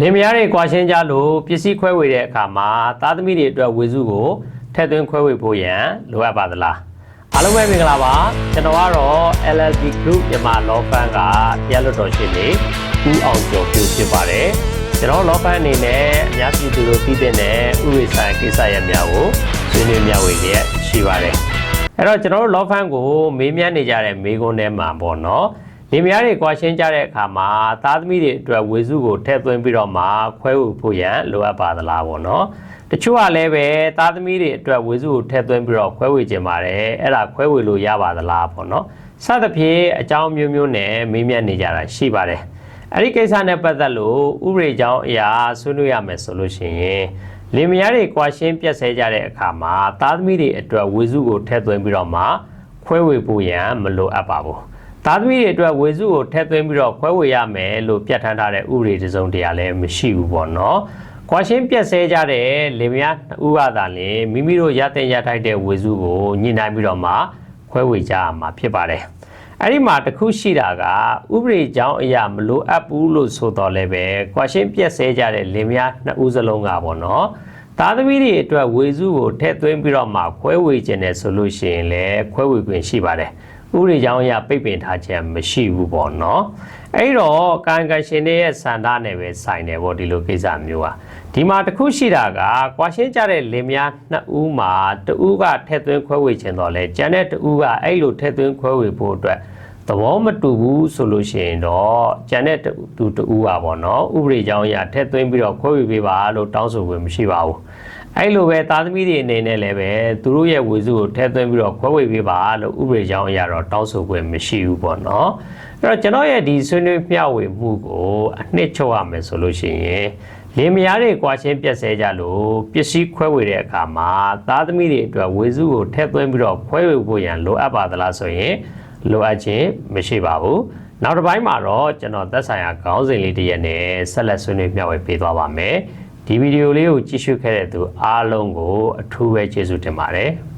လင်မယားတွေကွာရှင်းကြလို့ပစ္စည်းခွဲဝေတဲ့အခါမှာသားသမီးတွေအတွက်ဝေစုကိုထည့်သွင်းခွဲဝေဖို့ရန်လိုအပ်ပါသလားအားလုံးပဲမင်္ဂလာပါကျွန်တော်ကတော့ LLB Group မြန်မာ Law Firm ကတရားလွှတ်တော်ရှင်းနေဦးအောင်ကျော်ပြဖြစ်ပါတယ်ကျွန်တော် Law Firm အနေနဲ့အများပြည်သူတို့သိတဲ့ဥပဒေဆိုင်ကိစ္စရပ်များကိုဆွေးနွေးမျှဝေလျက်ရှိပါတယ်အဲ့တော့ကျွန်တော်တို့ Law Firm ကိုမေးမြန်းနေကြတဲ့မေးခွန်းထဲမှာပေါ့နော် လင်မယားတွေကွာရှင်းကြတဲ့အခါမှာသားသမီးတွေအတွက်ဝေစုကိုထည့်သွင်းပြီးတော့မှခွဲဝေဖို့ရန်လိုအပ်ပါသလားပေါ့နော်တချို့ကလည်းပဲသားသမီးတွေအတွက်ဝေစုကိုထည့်သွင်းပြီးတော့ခွဲဝေခြင်းပါတယ်အဲ့ဒါခွဲဝေလို့ရပါသလားပေါ့နော်စသဖြင့်အကြောင်းမျိုးမျိုးနဲ့မေးမြန်းနေကြတာရှိပါတယ်အဲ့ဒီကိစ္စနဲ့ပတ်သက်လို့ဥပဒေကြောင်းအရာဆွေးနွေးရမယ်ဆိုလို့ရှိရင်လင်မယားတွေကွာရှင်းပြတ်ဆဲကြတဲ့အခါမှာသားသမီးတွေအတွက်ဝေစုကိုထည့်သွင်းပြီးတော့မှခွဲဝေဖို့ရန်မလိုအပ်ပါဘူး သားသမီးတွေအတွက်ဝေစုကိုထည့်သွင်းပြီးတော့ခွဲဝေရမယ်လို့ပြဋ္ဌာန်းထားတဲ့ဥပဒေတစ်စုံတရာလည်းမရှိဘူးပေါ့နော်။ကွာရှင်းပြက်ဆဲကြတဲ့လင်မယားဥပဒါလင်မိမိတို့ရတဲ့ရထိုက်တဲ့ဝေစုကိုညှိနှိုင်းပြီးတော့မှခွဲဝေကြရမှာဖြစ်ပါတယ်။အဲ့ဒီမှာတစ်ခုရှိတာကဥပဒေကြောင်းအရာမလိုအပ်ဘူးလို့ဆိုတော့လည်းပဲကွာရှင်းပြက်ဆဲကြတဲ့လင်မယားနှစ်ဦးစလုံးကပေါ့နော်။သားသမီးတွေအတွက်ဝေစုကိုထည့်သွင်းပြီးတော့မှခွဲဝေခြင်းနဲ့ဆိုလို့ရှိရင်လည်းခွဲဝေခွင့်ရှိပါတယ်။ ဥပဒေကြောင်းအရပိတ်ပင်ထားခြင်းမရှိဘူးပေါ့နော်။အဲ့တော့ကာယကံရှင်တွေရဲ့စန္ဒနဲ့ပဲဆိုင်တယ်ပေါ့ဒီလိုကိစ္စမျိုးอ่ะဒီမှာတစ်ခုရှိတာကကွာရှင်းကြတဲ့လင်မယားနှစ်ဦးမှာတဦးကထည့်သွင်းခွဲဝေခြင်းတော့လဲကျန်တဲ့တဦးကအဲ့လိုထည့်သွင်းခွဲဝေဖို့အတွက်သဘောမတူဘူးဆိုလို့ရှိရင်တော့ကျန်တဲ့သူတူပါပေါ့နော်ဥပဒေကြောင်းအရထည့်သွင်းပြီးတော့ခွဲဝေပေးပါလို့တောင်းဆိုခွင့်မရှိပါဘူး အဲ့လိုပဲသားသမီးတွေအနေနဲ့လည်းပဲသူတို့ရဲ့ဝေစုကိုထည့်သွင်းပြီးတော့ခွဲဝေပေးပါလို့ဥပဒေကြောင်းအရတော့တောင်းဆိုခွင့်မရှိဘူးပေါ့နော်အဲ့တော့ကျွန်တော်ရဲ့ဒီဆွေးနွေးမျှဝေမှုကိုအနှစ်ချုပ်ရမယ်ဆိုလို့ရှိရင်လင်မယားတွေကွာချင်းပြက်ဆဲကြလို့ပစ္စည်းခွဲဝေတဲ့အခါမှာသားသမီးတွေအတွက်ဝေစုကိုထည့်သွင်းပြီးတော့ခွဲဝေဖို့ရန်လိုအပ်ပါသလားဆိုရင်လိုအပ်ခြင်းမရှိပါဘူး။နောက်တစ်ပိုင်းမှာတော့ကျွန်တော်သက်ဆိုင်ရာခေါင်းစဉ်လေးတစ်ရက်နဲ့ဆက်လက်ဆွေးနွေးမျှဝေပေးသွားပါမယ်။ ဒီဗီဒီယိုလေးကိုကြည့်ရှုခဲ့တဲ့သူအားလုံးကိုအထူးပဲကျေးဇူးတင်ပါတယ်။